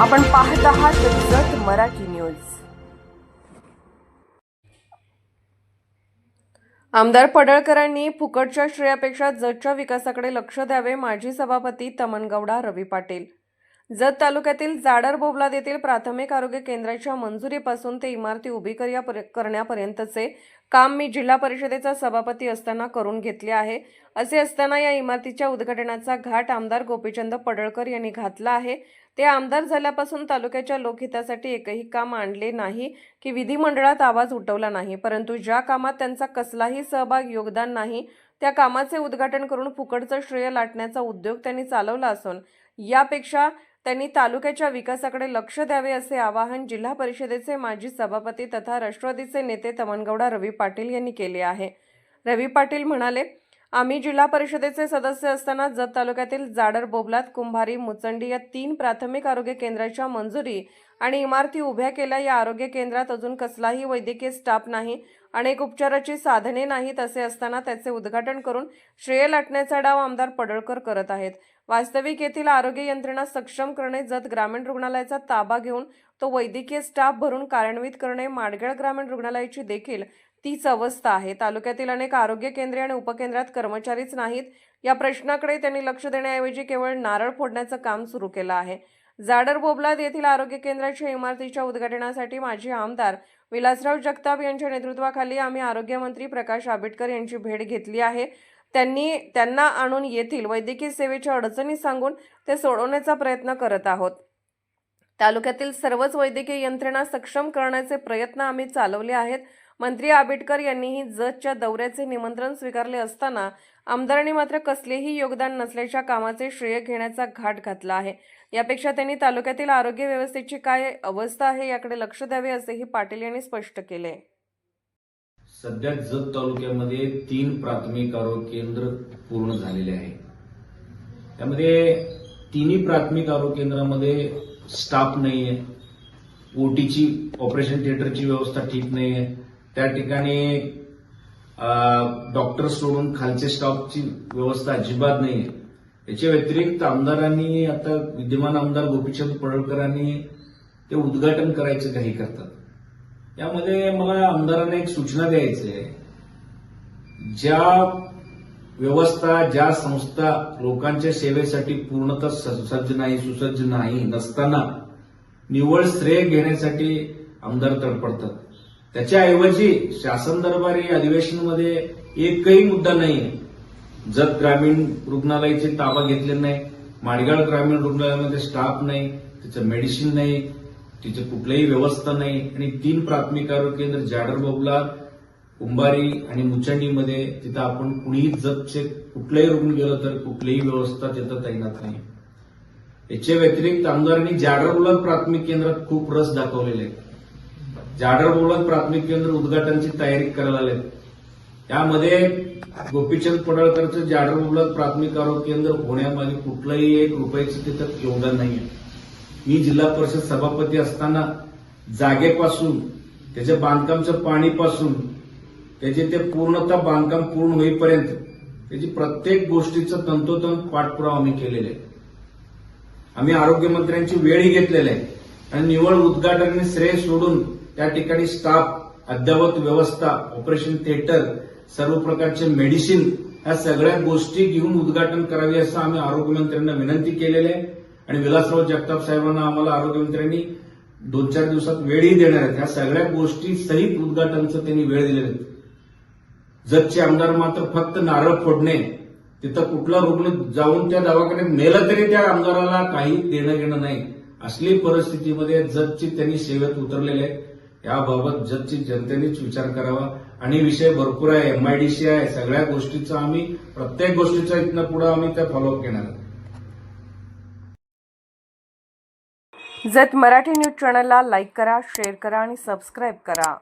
आपण पाहत आहात जत मराठी न्यूज. आमदार पडळकरांनी फुकटच्या श्रेयापेक्षा जतच्या विकासाकडे लक्ष द्यावे माजी सभापती तमनगौडा रवी पाटील. जत तालुक्यातील जाडर बोबलाद येथील प्राथमिक आरोग्य केंद्राच्या मंजुरीपासून ते इमारती उभी करण्यापर्यंतचे काम मी जिल्हा परिषदेचा सभापती असताना करून घेतले आहे. असे असताना या इमारतीच्या उद्घाटनाचा घाट आमदार गोपीचंद पडळकर यांनी घातला आहे. ते आमदार झाल्यापासून तालुक्याच्या लोकहितासाठी एकही काम आणले नाही की विधिमंडळात आवाज उठवला नाही. परंतु ज्या कामात त्यांचा कसलाही सहभाग योगदान नाही त्या कामाचे उद्घाटन करून फुकटचं श्रेय लाटण्याचा उद्योग त्यांनी चालवला असून यापेक्षा त्यांनी तालुक्याच्या विकासाकडे लक्ष द्यावे असे आवाहन जिल्हा परिषदेचे माजी सभापती तथा राष्ट्रवादीचे नेते तमनगौडा रवी पाटील यांनी केले आहे. रवी पाटील म्हणाले आम्ही जिल्हा परिषदेचे सदस्य असताना जत तालुक्यातील जाडर बोबलात कुंभारी मुचंडी या तीन प्राथमिक आरोग्य केंद्राच्या मंजुरी आणि इमारती उभ्या केल्या. या आरोग्य केंद्रात अजून कसलाही वैद्यकीय स्टाफ नाही. अनेक उपचाराची साधने नाहीत असे असताना त्याचे उद्घाटन करून श्रेय लाटण्याचा डाव आमदार पडळकर करत आहेत. वास्तविक येथील आरोग्य यंत्रणा सक्षम करणे जत ग्रामीण रुग्णालयाचा ताबा घेऊन तो वैद्यकीय स्टाफ भरून कार्यान्वित करणे माडगेळ ग्रामीण रुग्णालयाची देखील तीच अवस्था आहे. तालुक्यातील अनेक आरोग्य केंद्रे आणि उपकेंद्रात कर्मचारीच नाहीत. या प्रश्नाकडे त्यांनी लक्ष देण्याऐवजी केवळ नारळ फोडण्याचं काम सुरू केलं आहे. जाडर बोबलाद येथील आरोग्य केंद्राच्या इमारतीच्या उद्घाटनासाठी माजी आमदार विलासराव जगताप यांच्या नेतृत्वाखाली आम्ही आरोग्यमंत्री प्रकाश आंबेडकर यांची भेट घेतली आहे. त्यांनी त्यांना आणून येथील वैद्यकीय सेवेच्या अडचणी सांगून ते सोडवण्याचा प्रयत्न करत आहोत. तालुक्यातील सर्वच वैद्यकीय यंत्रणा सक्षम करण्याचे प्रयत्न आम्ही चालवले आहेत. मंत्री आंबेडकर यांनीही जतच्या दौऱ्याचे निमंत्रण स्वीकारले असताना आमदारांनी मात्र कसलेही योगदान नसल्याच्या कामाचे श्रेय घेण्याचा घाट घातला आहे. यापेक्षा त्यांनी तालुक्यातील आरोग्य व्यवस्थेची काय अवस्था आहे याकडे लक्ष द्यावे असेही पाटील यांनी स्पष्ट केले. सध्या जत तालुक्यामध्ये तीन प्राथमिक आरोग्य केंद्र पूर्ण झालेले आहे. त्यामध्ये तिन्ही प्राथमिक आरोग्य केंद्रामध्ये स्टाफ नाही आहे ओटीची ऑपरेशन थिएटरची व्यवस्था ठीक नाही आहे त्या ठिकाणी डॉक्टर सोडून खालचे स्टाफची व्यवस्था अजिबात नाहीये. याच्या व्यतिरिक्त आमदारांनी आता विद्यमान आमदार गोपीचंद पडळकरांनी ते उद्घाटन करायचं काही करतात. यामध्ये मला आमदारांना एक सूचना द्यायची आहे. ज्या व्यवस्था ज्या संस्था लोकांच्या सेवेसाठी पूर्णतः सज्ज नाही सुसज्ज नाही नसताना निव्वळ श्रेय घेण्यासाठी आमदार तडपडतात. त्याच्याऐवजी शासन दरबारी अधिवेशनामध्ये एकही मुद्दा नाही. जत ग्रामीण रुग्णालयाचे ताबा घेतले नाही माडगाळ ग्रामीण रुग्णालयामध्ये स्टाफ नाही त्याचं मेडिसिन नाही तिचं कुठलीही व्यवस्था नाही. आणि तीन प्राथमिक आरोग्य केंद्र जाडर बोबला कुंभारी आणि मुचंडीमध्ये तिथं आपण कुणीही जतचे कुठलंही रुग्ण गेलं तर कुठलीही व्यवस्था तिथं तैनात नाही. याच्या व्यतिरिक्त आमदारांनी जाडर बोलाद प्राथमिक केंद्रात खूप रस दाखवलेले आहे. जाडर प्राथमिक केंद्र उद्घाटनची तयारी करायला आले यामध्ये गोपीचंद पडळकरचं जाडर बोलाद प्राथमिक आरोग्य केंद्र होण्यामागे कुठलंही एक रुपयाचं तिथं योगदान आहे मी जिल्हा परिषद सभापती असताना जागेपासून त्याच्या बांधकामचं पाणीपासून त्याचे ते पूर्णतः बांधकाम पूर्ण होईपर्यंत त्याची प्रत्येक गोष्टीचं तंतोतंत पाठपुरावा आम्ही केलेला आहे. आम्ही आरोग्यमंत्र्यांची वेळही घेतलेली आहे. आणि निवड उद्घाटनाने श्रेय सोडून त्या ठिकाणी स्टाफ अद्ययावत व्यवस्था ऑपरेशन थिएटर सर्व प्रकारचे मेडिसिन या सगळ्या गोष्टी घेऊन उद्घाटन करावे असं आम्ही आरोग्यमंत्र्यांना विनंती केलेली आहे. आणि विलासराव जगताप साहेबांना आम्हाला आरोग्यमंत्र्यांनी दोन चार दिवसात वेळही देणार आहेत. ह्या सगळ्या गोष्टी सहित उद्घाटनचं त्यांनी वेळ दिलेले आहेत जतचे आमदार मात्र फक्त नारळ फोडणे तिथं कुठला रुग्ण जाऊन त्या दवाखान्यात नेलं तरी त्या आमदाराला काही देणं घेणं नाही. असली परिस्थितीमध्ये जतची त्यांनी सेवेत उतरलेले आहेत याबाबत जगची जनतेनेच विचार करावा. आणि विषय भरपूर आहे. एमआयडीसी आहे. सगळ्या गोष्टीचा आम्ही प्रत्येक गोष्टीचा इथनं पुढे आम्ही त्या फॉलोअप घेणार आहोत. जत मराठी न्यूज चॅनलला लाईक करा शेअर करा आणि सबस्क्राईब करा.